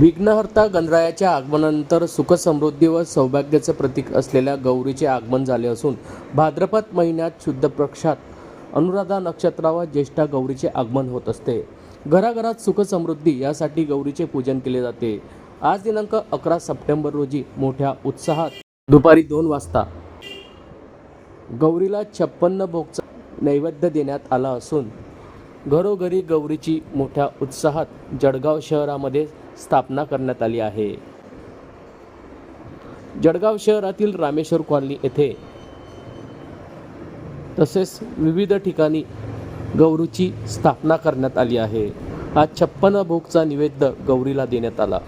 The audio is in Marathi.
विघ्नहर्ता गणरायाच्या आगमनानंतर सुखसमृद्धी व सौभाग्याचे प्रतीक असलेल्या गौरीचे आगमन झाले असून भाद्रपद महिन्यात शुद्ध प्रक्षात अनुराधा नक्षत्रावर ज्येष्ठा गौरीचे आगमन होत असते. घराघरात सुखसमृद्धी यासाठी गौरीचे पूजन केले जाते. आज दिनांक अकरा सप्टेंबर रोजी मोठ्या उत्साहात दुपारी दोन वाजता गौरीला छप्पन्न भोगचा नैवेद्य देण्यात आला असून घरोघरी गौरीची मोठ्या उत्साहात जळगाव शहरामध्ये स्थापना करण्यात आली आहे. जळगाव शहरातील रामेश्वर कॉलनी येथे तसेच विविध ठिकाणी गौरीची स्थापना करण्यात आली आहे. हा छप्पन भोगचा निवेद्य गौरीला देण्यात आला.